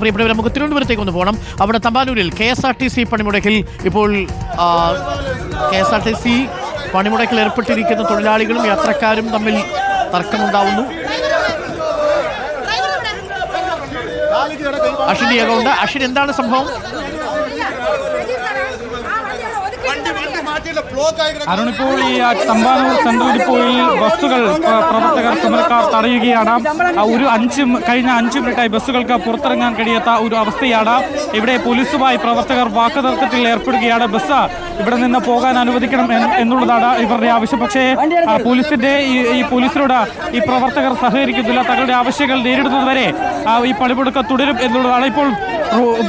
പ്രിയപ്പെട്ടവർ നമുക്ക് തിരുവനന്തപുരത്തേക്ക് ഒന്ന് പോകണം അവിടെ തമ്പാനൂരിൽ K S R T C പണിമുടക്കിൽ ഇപ്പോൾ K S R T C പണിമുടക്കിൽ ഏർപ്പെട്ടിരിക്കുന്ന തൊഴിലാളികളും യാത്രക്കാരും തമ്മിൽ തർക്കമുണ്ടാവുന്നു. അഷിൻ ഏകമുണ്ട് അഷിൻ എന്താണ് സംഭവം? അരുൺ ഇപ്പോൾ ഈ തമ്പാനൂർ സെൻട്രൽ ഡിപ്പോയിൽ ബസ്സുകൾ പ്രവർത്തകർ സമരക്കാർ തടയുകയാണ്. ഒരു അഞ്ച് കഴിഞ്ഞ അഞ്ച് മിനിറ്റായി ബസ്സുകൾക്ക് പുറത്തിറങ്ങാൻ കഴിയാത്ത ഒരു അവസ്ഥയാണ്. ഇവിടെ പോലീസുമായി പ്രവർത്തകർ വാക്കുതർക്കത്തിൽ ഏർപ്പെടുകയാണ്. ബസ് ഇവിടെ നിന്ന് പോകാൻ അനുവദിക്കണം എന്ന് എന്നുള്ളതാണ് ഇവരുടെ ആവശ്യം. പക്ഷേ പോലീസിന്റെ ഈ പോലീസിനോട് ഈ പ്രവർത്തകർ സഹകരിക്കുന്നില്ല. തങ്ങളുടെ ആവശ്യങ്ങൾ നേരിടുന്നതുവരെ ഈ പണിമുടക്ക് തുടരും എന്നുള്ളതാണ് ഇപ്പോൾ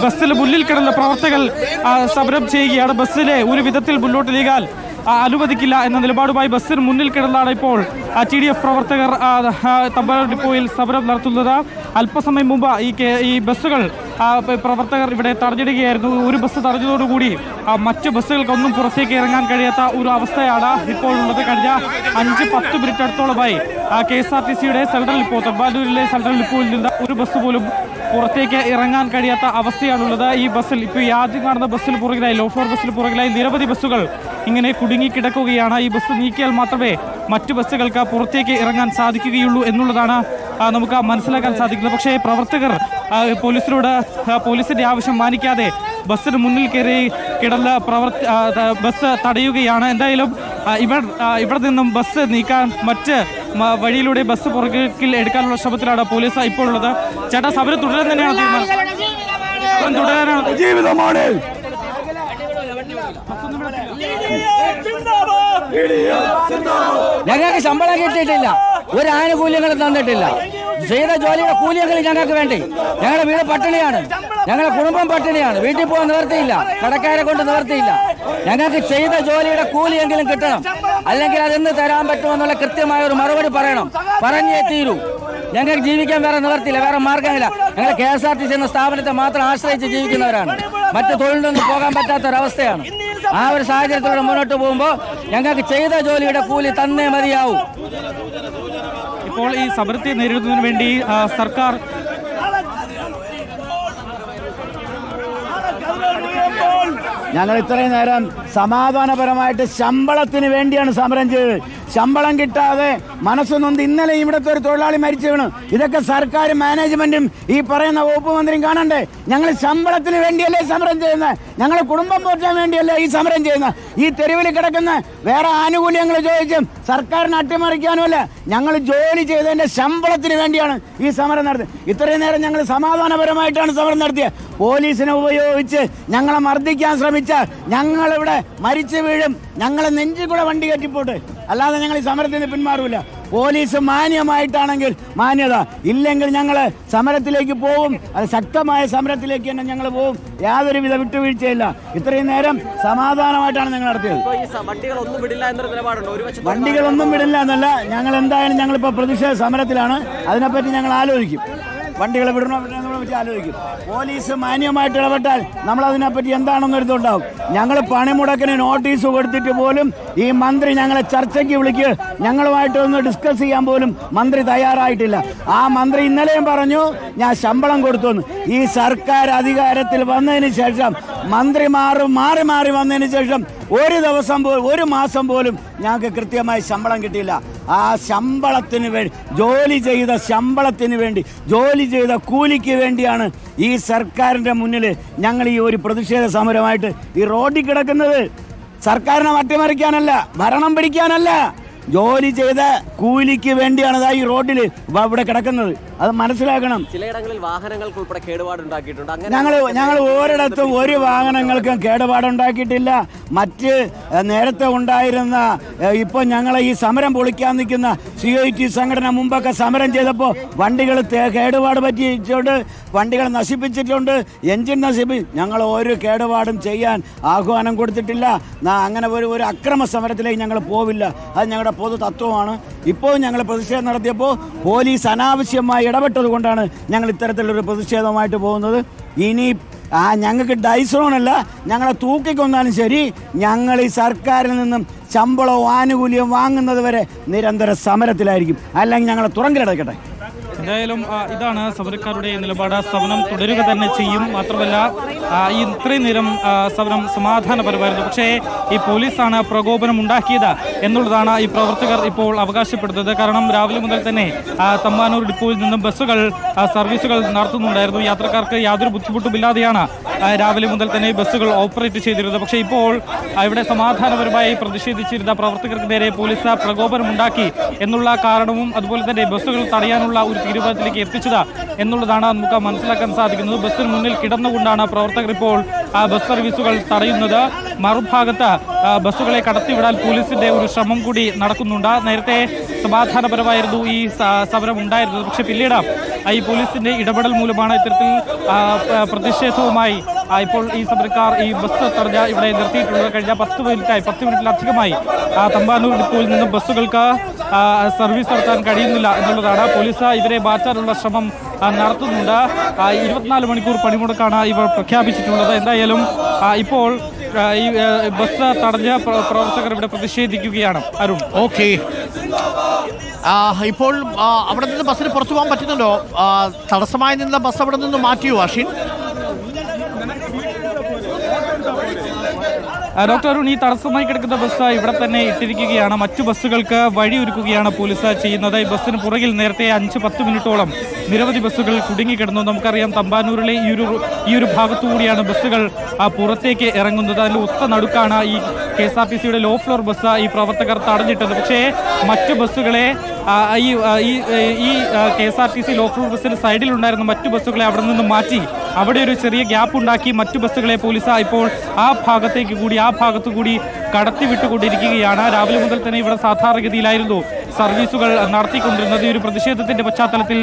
ബസ്സിൽ മുന്നിൽ കിടന്ന പ്രവർത്തകർ ആ, സമരം ചെയ്യുകയാണ്. ബസ്സിലെ ഒരു വിധത്തിൽ മുന്നോട്ട് നീങ്ങാൻ അനുവദിക്കില്ല എന്ന നിലപാടുമായി ബസ്സിന് മുന്നിൽ കിടന്നാണ് ഇപ്പോൾ ടി ഡി എഫ് പ്രവർത്തകർ തമ്പാനൂർ സമരം നടത്തുന്നത്. അല്പസമയം മുമ്പ് ഈ കെ- ഈ ബസ്സുകൾ പ്രവർത്തകർ ഇവിടെ തടഞ്ഞിടുകയായിരുന്നു. ഒരു ബസ് തടഞ്ഞതോടുകൂടി മറ്റ് ബസ്സുകൾക്കൊന്നും പുറത്തേക്ക് ഇറങ്ങാൻ കഴിയാത്ത ഒരു അവസ്ഥയാണ് ഇപ്പോൾ ഉള്ളത് കഴിഞ്ഞ അഞ്ച് പത്ത് മിനിറ്റ് അടുത്തോളമായി കെ എസ് ആർ ടി സിയുടെ സെൻട്രൽ ഡിപ്പോ തമ്പാനൂരിലെ സെൻട്രൽ ഡിപ്പോയിൽ നിന്ന് ഒരു ബസ് പോലും പുറത്തേക്ക് ഇറങ്ങാൻ കഴിയാത്ത അവസ്ഥയാണുള്ളത്. ഈ ബസ്സിൽ ഇപ്പോൾ ഈ ആദ്യം കാണുന്ന ബസ്സിൽ പുറകിലായി ലോ ഫ്ലോർ ബസ്സിൽ പുറകിലായി നിരവധി ബസ്സുകൾ ഇങ്ങനെ കുടുങ്ങിക്കിടക്കുകയാണ്. ഈ ബസ് നീക്കിയാൽ മാത്രമേ മറ്റു ബസ്സുകൾക്ക് പുറത്തേക്ക് ഇറങ്ങാൻ സാധിക്കുകയുള്ളൂ എന്നുള്ളതാണ് നമുക്ക് മനസ്സിലാക്കാൻ സാധിക്കുന്നത്. പക്ഷേ പ്രവർത്തകർ പോലീസിനോട് പോലീസിന്റെ ആവശ്യം മാനിക്കാതെ ബസ്സിന് മുന്നിൽ കയറി കിടന്ന് പ്രവർത്തി ബസ് തടയുകയാണ്. എന്തായാലും ഇവർ ഇവിടെ നിന്നും ബസ് നീക്കാൻ മറ്റ് വഴിയിലൂടെ ബസ് പുറകിൽ എടുക്കാനുള്ള ശ്രമത്തിലാണ് പോലീസ് ഇപ്പോൾ ഉള്ളത് ചേട്ടാ സമരം തുടരാൻ തന്നെയാണ് തീരുമാനം. തുടരാനാണ്. ജീവിതമാണ്. ഞങ്ങൾക്ക് ശമ്പളം കിട്ടിയിട്ടില്ല. ഒരു ആനുകൂല്യങ്ങളും തന്നിട്ടില്ല. ചെയ്ത ജോലിയുടെ കൂലിയെങ്കിലും ഞങ്ങൾക്ക് വേണ്ടി. ഞങ്ങളുടെ വീട് പട്ടിണിയാണ്. ഞങ്ങളുടെ കുടുംബം പട്ടിണിയാണ്. വീട്ടിൽ പോകാൻ നിവർത്തിയില്ല. കടക്കാരെ കൊണ്ട് നിവർത്തിയില്ല. ഞങ്ങൾക്ക് ചെയ്ത ജോലിയുടെ കൂലിയെങ്കിലും കിട്ടണം. അല്ലെങ്കിൽ അതെന്ന് തരാൻ പറ്റുമെന്നുള്ള കൃത്യമായ ഒരു മറുപടി പറയണം. പറഞ്ഞേ തീരൂ. ഞങ്ങൾക്ക് ജീവിക്കാൻ വേറെ നിവർത്തിയില്ല വേറെ മാർഗമില്ല. ഞങ്ങൾ K S R T C എന്ന സ്ഥാപനത്തെ മാത്രം ആശ്രയിച്ച് ജീവിക്കുന്നവരാണ്. മറ്റു തൊഴിലിനൊന്നും പോകാൻ പറ്റാത്ത ഒരവസ്ഥയാണ് ആ ഒരു സാഹചര്യത്തിലൂടെ മുന്നോട്ട് പോകുമ്പോൾ ഞങ്ങൾക്ക് ചെയ്ത ജോലിയുടെ കൂലി തന്നേ മതിയാവും. ഇപ്പോൾ ഈ സമൃദ്ധി നേരിടുന്നതിന് വേണ്ടി സർക്കാർ ഞങ്ങൾ ഇത്രയും നേരം സമാധാനപരമായിട്ട് ശമ്പളത്തിന് വേണ്ടിയാണ് സമരം ചെയ്തത്. ശമ്പളം കിട്ടാതെ മനസ്സൊന്നും ഇന്നലെ ഇവിടുത്തെ ഒരു തൊഴിലാളി മരിച്ചു വീണു. ഇതൊക്കെ സർക്കാർ മാനേജ്മെന്റും ഈ പറയുന്ന വകുപ്പ് മന്ത്രിയും കാണണ്ടേ? ഞങ്ങൾ ശമ്പളത്തിന് വേണ്ടിയല്ലേ സമരം ചെയ്യുന്നത് ഞങ്ങൾ കുടുംബം പോറ്റാൻ വേണ്ടിയല്ലേ ഈ സമരം ചെയ്യുന്നത് ഈ തെരുവിൽ കിടക്കുന്ന വേറെ ആനുകൂല്യങ്ങൾ ചോദിച്ചും സർക്കാരിന് അട്ടിമറിക്കാനുമല്ല ഞങ്ങൾ ജോലി ചെയ്തതിന്റെ ശമ്പളത്തിന് വേണ്ടിയാണ് ഈ സമരം നടത്തിയത്. ഇത്രയും നേരം ഞങ്ങൾ സമാധാനപരമായിട്ടാണ് സമരം നടത്തിയത്. പോലീസിനെ ഉപയോഗിച്ച് ഞങ്ങളെ മർദ്ദിക്കാൻ ശ്രമിച്ചാൽ ഞങ്ങളിവിടെ മരിച്ചു വീഴും. ഞങ്ങളെ നെഞ്ചിൽ കൂടെ വണ്ടി കയറ്റിപ്പോട്ടെ. അല്ലാതെ ഞങ്ങൾ ഈ സമരത്തിൽ നിന്ന് പിന്മാറൂല. പോലീസ് മാന്യമായിട്ടാണെങ്കിൽ മാന്യത. ഇല്ലെങ്കിൽ ഞങ്ങൾ സമരത്തിലേക്ക് പോവും. അത് ശക്തമായ സമരത്തിലേക്ക് തന്നെ ഞങ്ങൾ പോകും യാതൊരുവിധ വിട്ടുവീഴ്ചയില്ല. ഇത്രയും നേരം സമാധാനമായിട്ടാണ് ഞങ്ങൾ നടത്തിയത്. വണ്ടികളൊന്നും വിടില്ല എന്നല്ല. ഞങ്ങൾ എന്തായാലും ഞങ്ങളിപ്പോൾ പ്രതിഷേധ സമരത്തിലാണ്. അതിനെപ്പറ്റി ഞങ്ങൾ ആലോചിക്കും. വണ്ടികളെ വിടണോ വിടണമെന്നതിനെ പറ്റി ആലോചിക്കും. പോലീസ് മാന്യമായിട്ട് ഇടപെട്ടാൽ നമ്മൾ അതിനെപ്പറ്റി എന്താണെന്ന് എടുത്തുണ്ടാവും. ഞങ്ങൾ പണിമുടക്കിന് നോട്ടീസ് കൊടുത്തിട്ട് പോലും ഈ മന്ത്രി ഞങ്ങളെ ചർച്ചയ്ക്ക് വിളിക്ക്. ഞങ്ങളുമായിട്ട് ഒന്ന് ഡിസ്കസ് ചെയ്യാൻ പോലും മന്ത്രി തയ്യാറായിട്ടില്ല. ആ മന്ത്രി ഇന്നലെയും പറഞ്ഞു ഞാൻ ശമ്പളം കൊടുത്തു ഈ സർക്കാർ അധികാരത്തിൽ വന്നതിന് ശേഷം മന്ത്രിമാർ മാറി മാറി വന്നതിന് ശേഷം ഒരു ദിവസം പോലും ഒരു മാസം പോലും ഞങ്ങൾക്ക് കൃത്യമായി ശമ്പളം കിട്ടിയില്ല. ആ ശമ്പളത്തിന് വേണ്ടി ജോലി ചെയ്ത ശമ്പളത്തിന് വേണ്ടി ജോലി ചെയ്ത കൂലിക്ക് വേണ്ടിയാണ് ഈ സർക്കാരിന്റെ മുന്നിൽ ഞങ്ങൾ ഈ ഒരു പ്രതിഷേധ സമരമായിട്ട് ഈ റോഡിൽ കിടക്കുന്നത്. സർക്കാരിനെ മട്ടിമറിക്കാനല്ല ഭരണം പിടിക്കാനല്ല. ജോലി ചെയ്ത കൂലിക്ക് വേണ്ടിയാണ് ഈ റോഡിൽ ഇവിടെ കിടക്കുന്നത്. അത് മനസ്സിലാക്കണം. ചിലയിടങ്ങളിൽ വാഹനങ്ങൾക്ക് ഉൾപ്പെടെ കേടുപാടുണ്ടാക്കിയിട്ടുണ്ട്. അങ്ങനെ ഞങ്ങൾ ഞങ്ങൾ ഒരിടത്തും ഒരു വാഹനങ്ങൾക്കും കേടുപാടുണ്ടാക്കിയിട്ടില്ല. മറ്റ് നേരത്തെ ഉണ്ടായിരുന്ന ഇപ്പൊ ഇപ്പോൾ ഞങ്ങളെ ഈ സമരം പൊളിക്കാൻ നിൽക്കുന്ന സി ഐ ടി സംഘടന മുമ്പൊക്കെ സമരം ചെയ്തപ്പോൾ വണ്ടികൾ കേടുപാട് പറ്റിയിട്ടുണ്ട്. വണ്ടികൾ നശിപ്പിച്ചിട്ടുണ്ട്. എഞ്ചിൻ നശിപ്പി ഞങ്ങൾ ഒരു കേടുപാടും ചെയ്യാൻ ആഹ്വാനം കൊടുത്തിട്ടില്ല. അങ്ങനെ ഒരു ഒരു അക്രമ സമരത്തിലേക്ക് ഞങ്ങൾ പോവില്ല. അത് ഞങ്ങളുടെ പൊതു തത്വമാണ് ഇപ്പോൾ ഞങ്ങൾ പ്രതിഷേധം നടത്തിയപ്പോൾ പോലീസ് അനാവശ്യമായി ഇടപെട്ടത് കൊണ്ടാണ് ഞങ്ങൾ ഇത്തരത്തിലൊരു പ്രതിഷേധവുമായിട്ട് പോകുന്നത്. ഇനി ആ ഞങ്ങൾക്ക് ഡൈസോണല്ല ഞങ്ങളെ തൂക്കിക്കൊന്നാലും ശരി ഞങ്ങൾ ഈ സർക്കാരിൽ നിന്നും ശമ്പളവും ആനുകൂല്യവും വാങ്ങുന്നത് വരെ നിരന്തര സമരത്തിലായിരിക്കും. അല്ലെങ്കിൽ ഞങ്ങളെ തുറങ്കിലടക്കട്ടെ എന്തായാലും ഇതാണ് സമരക്കാരുടെ നിലപാട്. സമരം തുടരുക തന്നെ ചെയ്യും. മാത്രമല്ല ഈ ഇത്രയും നേരം സമരം സമാധാനപരമായിരുന്നു. പക്ഷേ ഈ പോലീസാണ് പ്രകോപനം ഉണ്ടാക്കിയത് എന്നുള്ളതാണ് ഈ പ്രവർത്തകർ ഇപ്പോൾ അവകാശപ്പെടുന്നത്. കാരണം രാവിലെ മുതൽ തന്നെ തമ്മാനൂർ ഡിപ്പോയിൽ നിന്നും ബസ്സുകൾ സർവീസുകൾ നടത്തുന്നുണ്ടായിരുന്നു. യാത്രക്കാർക്ക് യാതൊരു ബുദ്ധിമുട്ടുമില്ലാതെയാണ് രാവിലെ മുതൽ തന്നെ ബസ്സുകൾ ഓപ്പറേറ്റ് ചെയ്തിരുന്നത്. പക്ഷേ ഇപ്പോൾ ഇവിടെ സമാധാനപരമായി പ്രതിഷേധിച്ചിരുന്ന പ്രവർത്തകർക്ക് നേരെ പോലീസ് പ്രകോപനമുണ്ടാക്കി എന്നുള്ള കാരണവും അതുപോലെ തന്നെ ബസ്സുകൾ തടയാനുള്ള ഒരു തീരുമാനത്തിലേക്ക് എത്തിച്ചത് എന്നുള്ളതാണ് നമുക്ക് മനസ്സിലാക്കാൻ സാധിക്കുന്നത്. ബസ്സിന് മുന്നിൽ കിടന്നുകൊണ്ടാണ് പ്രവർത്തകർ ഇപ്പോൾ ബസ് സർവീസുകൾ തടയുന്നത്. മറുഭാഗത്ത് ബസ്സുകളെ കടത്തിവിടാൻ പോലീസിന്റെ ഒരു ശ്രമം കൂടി നടക്കുന്നുണ്ട്. നേരത്തെ സമാധാനപരമായിരുന്നു ഈ സമരം ഉണ്ടായിരുന്നത്. പക്ഷെ പിന്നീട് ഈ പോലീസിന്റെ ഇടപെടൽ മൂലമാണ് ഇത്തരത്തിൽ പ്രതിഷേധവുമായി ഇപ്പോൾ ഈ സമരക്കാർ ഈ ബസ് തടഞ്ഞ ഇവിടെ നിർത്തിയിട്ടുള്ളത്. കഴിഞ്ഞ പത്ത് മിനിറ്റായി പത്ത് മിനിറ്റിലധികമായി തമ്പാനൂർ ഡിപ്പോയിൽ നിന്നും ബസ്സുകൾക്ക് സർവീസ് നടത്താൻ കഴിയുന്നില്ല എന്നുള്ളതാണ്. പോലീസ് ഇവരെ മാറ്റാനുള്ള ശ്രമം നടത്തുന്നുണ്ട്. ഇരുപത്തിനാല് മണിക്കൂർ പണിമുടക്കാണ് ഇവർ പ്രഖ്യാപിച്ചിട്ടുള്ളത്. എന്തായാലും ഇപ്പോൾ ഈ ബസ് തടഞ്ഞ പ്ര- പ്രവർത്തകർ ഇവിടെ പ്രതിഷേധിക്കുകയാണ്. അരുൺ. ഓക്കെ. ഇപ്പോൾ അവിടെ നിന്ന് ബസ്സിന് പുറത്തു പോകാൻ പറ്റുന്നുണ്ടോ? തടസ്സമായി നിന്ന ബസ് അവിടെ നിന്ന് മാറ്റിയോ അഷിൻ ഡോക്ടർ അരുൺ ഈ തടസ്സമായി കിടക്കുന്ന ബസ് ഇവിടെ തന്നെ ഇട്ടിരിക്കുകയാണ്. മറ്റു ബസ്സുകൾക്ക് വഴി ഒരുക്കുകയാണ് പോലീസ് ചെയ്യുന്നത്. ഈ ബസ്സിന് പുറകിൽ നേരത്തെ അഞ്ച് പത്ത് മിനിറ്റോളം നിരവധി ബസ്സുകൾ കുടുങ്ങിക്കിടന്നു നമുക്കറിയാം തമ്പാനൂരിലെ ഈ ഒരു ഈ ഒരു ഭാഗത്തുകൂടിയാണ് ബസ്സുകൾ പുറത്തേക്ക് ഇറങ്ങുന്നത്. അതിൽ ഒത്ത നടുക്കാണ് ഈ കെ എസ് ആർ ടി സിയുടെ ലോ ഫ്ലോർ ബസ് ഈ പ്രവർത്തകർ തടഞ്ഞിട്ടത്. പക്ഷേ മറ്റു ബസ്സുകളെ ഈ ഈ K S R T C low floor ബസ്സിന് സൈഡിലുണ്ടായിരുന്ന മറ്റു ബസ്സുകളെ അവിടെ നിന്ന് മാറ്റി. അവിടെ ഒരു ചെറിയ ഗ്യാപ്പ് ഉണ്ടാക്കി മറ്റു ബസ്സുകളെ പോലീസ് ഇപ്പോൾ ആ ഭാഗത്തേക്ക് കൂടി ആ ഭാഗത്തു കൂടി കടത്തി വിട്ടുകൊണ്ടിരിക്കുകയാണ് രാവിലെ മുതൽ തന്നെ ഇവിടെ സാധാരണഗതിയിലായിരുന്നു സർവീസുകൾ നടത്തിക്കൊണ്ടിരുന്നത്. ഈ ഒരു പ്രതിഷേധത്തിന്റെ പശ്ചാത്തലത്തിൽ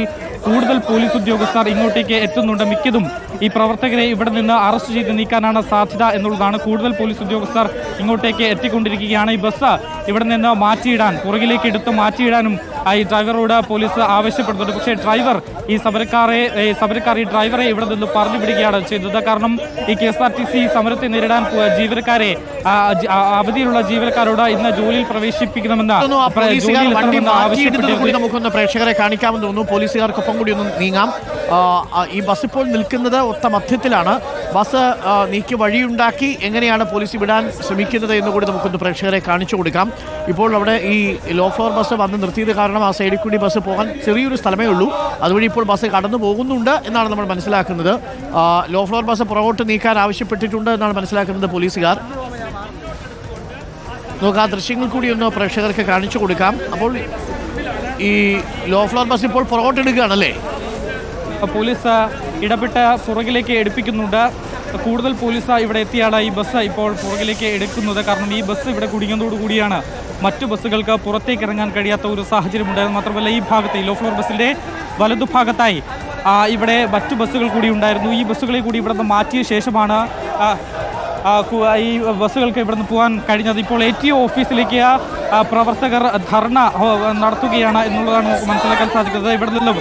കൂടുതൽ പോലീസ് ഉദ്യോഗസ്ഥർ ഇങ്ങോട്ടേക്ക് എത്തുന്നുണ്ട്. മിക്കതും ഈ പ്രവർത്തകരെ ഇവിടെ നിന്ന് അറസ്റ്റ് ചെയ്ത് നീക്കാനാണ് സാധ്യത എന്നുള്ളതാണ് കൂടുതൽ പോലീസ് ഉദ്യോഗസ്ഥർ ഇങ്ങോട്ടേക്ക് എത്തിക്കൊണ്ടിരിക്കുകയാണ്. ഈ ബസ് ഇവിടെ നിന്ന് മാറ്റിയിടാൻ പുറകിലേക്ക് എടുത്ത് മാറ്റിയിടാനും ഈ ഡ്രൈവറോട് പോലീസ് ആവശ്യപ്പെടുന്നുണ്ട്. പക്ഷേ ഡ്രൈവർ ഈ സമരക്കാരെ സമരക്കാർ ഈ ഡ്രൈവറെ ഇവിടെ നിന്ന് പറഞ്ഞു വിടുകയാണ് ചെയ്തത് കാരണം ഈ K S R T C സമരത്തെ നേരിടാൻ ജീവനക്കാരെ അവധിയിലുള്ള ജീവനക്കാരോട് ഇന്ന് ജോലിയിൽ പ്രവേശിപ്പിക്കണമെന്ന് ആവശ്യപ്പെട്ടിരുന്നു. പ്രേക്ഷകരെ കാണിക്കാമെന്ന് തോന്നുന്നു. പോലീസുകാർക്കൊപ്പം കൂടി ഒന്ന് നീങ്ങാം. ഈ ബസ് ഇപ്പോൾ നിൽക്കുന്നത് ഒത്ത മധ്യത്തിലാണ്. ബസ് നീക്കി വഴിയുണ്ടാക്കി എങ്ങനെയാണ് പോലീസ് വിടാൻ ശ്രമിക്കുന്നത് എന്ന് കൂടി നമുക്കൊന്ന് പ്രേക്ഷകരെ കാണിച്ചു കൊടുക്കാം. ഇപ്പോൾ അവിടെ ഈ ലോ ഫ്ലോർ ബസ് വന്ന് നിർത്തിയത് കാരണം ആ സൈഡിൽ കൂടി ബസ് പോകാൻ ചെറിയൊരു സ്ഥലമേ ഉള്ളൂ. അതുവഴി ഇപ്പോൾ ബസ് കടന്നു പോകുന്നുണ്ട് എന്നാണ് നമ്മൾ മനസ്സിലാക്കുന്നത്. ലോ ഫ്ലോർ ബസ് പുറകോട്ട് നീക്കാൻ ആവശ്യപ്പെട്ടിട്ടുണ്ട് എന്നാണ് മനസ്സിലാക്കുന്നത് പോലീസുകാർ. നമുക്ക് ആ ദൃശ്യങ്ങൾ കൂടി ഒന്ന് പ്രേക്ഷകർക്ക് കാണിച്ചു കൊടുക്കാം. അപ്പോൾ ഈ ലോ ഫ്ലോർ ബസ് ഇപ്പോൾ പുറകോട്ടെടുക്കുകയാണല്ലേ പോലീസ് ഇടപെട്ട് പുറകിലേക്ക് എടുപ്പിക്കുന്നുണ്ട്. കൂടുതൽ പോലീസ് ഇവിടെ എത്തിയാണ് ഈ ബസ് ഇപ്പോൾ പുറകിലേക്ക് എടുക്കുന്നത്. കാരണം ഈ ബസ് ഇവിടെ കൂടിയാണ് മറ്റു ബസ്സുകൾക്ക് പുറത്തേക്ക് ഇറങ്ങാൻ കഴിയാത്ത ഒരു സാഹചര്യം ഉണ്ടായിരുന്നു മാത്രമല്ല ഈ ഭാഗത്ത് ലോ ഫ്ലോർ ബസ്സിന്റെ വലതുഭാഗത്തായി ഇവിടെ മറ്റു ബസ്സുകൾ കൂടി ഉണ്ടായിരുന്നു. ഈ ബസ്സുകളെ കൂടി ഇവിടെ നിന്ന് മാറ്റിയ ശേഷമാണ് ഈ ബസ്സുകൾക്ക് ഇവിടെ നിന്ന് പോകാൻ കഴിഞ്ഞത്. ഇപ്പോൾ എ ടി ഒ ഓഫീസിലേക്ക് പ്രവർത്തകർ ധർണ നടത്തുകയാണ് എന്നുള്ളതാണ് മനസ്സിലാക്കാൻ സാധിക്കുന്നത്. ഇവിടെ നിന്നും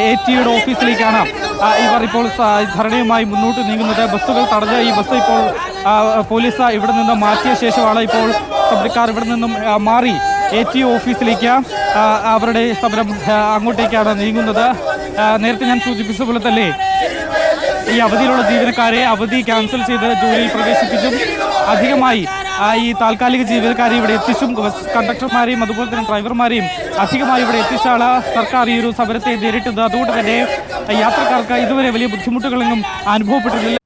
എ ടിയുടെ ഓഫീസിലേക്കാണ്. ഇവർ ഇപ്പോൾ ധരണയുമായി മുന്നോട്ട് നീങ്ങുന്നത്. ബസ്സുകൾ തടഞ്ഞ ഈ ബസ് ഇപ്പോൾ പോലീസ് ഇവിടെ നിന്ന് മാറ്റിയ ശേഷമാണ് ഇപ്പോൾ സമരക്കാർ ഇവിടെ നിന്നും മാറി. എ ടി ഓഫീസിലേക്ക് അവരുടെ സമരം അങ്ങോട്ടേക്കാണ് നീങ്ങുന്നത്. നേരത്തെ ഞാൻ സൂചിപ്പിച്ച പോലെ തന്നെ ഈ അവധിയിലുള്ള ജീവനക്കാരെ അവധി ക്യാൻസൽ ചെയ്ത് ജോലിയിൽ പ്രവേശിപ്പിച്ചും അധികമായി ഈ താൽക്കാലിക ജീവനക്കാരെ ഇവിടെ എത്തിച്ചും ബസ് കണ്ടക്ടർമാരെയും അതുപോലെ തന്നെ ഡ്രൈവർമാരെയും അധികമായി ഇവിടെ എത്തിച്ചാണ് സർക്കാർ ഈ ഒരു സമരത്തെ നേരിട്ടത്. അതുകൊണ്ട് തന്നെ യാത്രക്കാർക്ക് ഇതുവരെ വലിയ ബുദ്ധിമുട്ടുകളൊന്നും അനുഭവപ്പെട്ടിട്ടില്ല.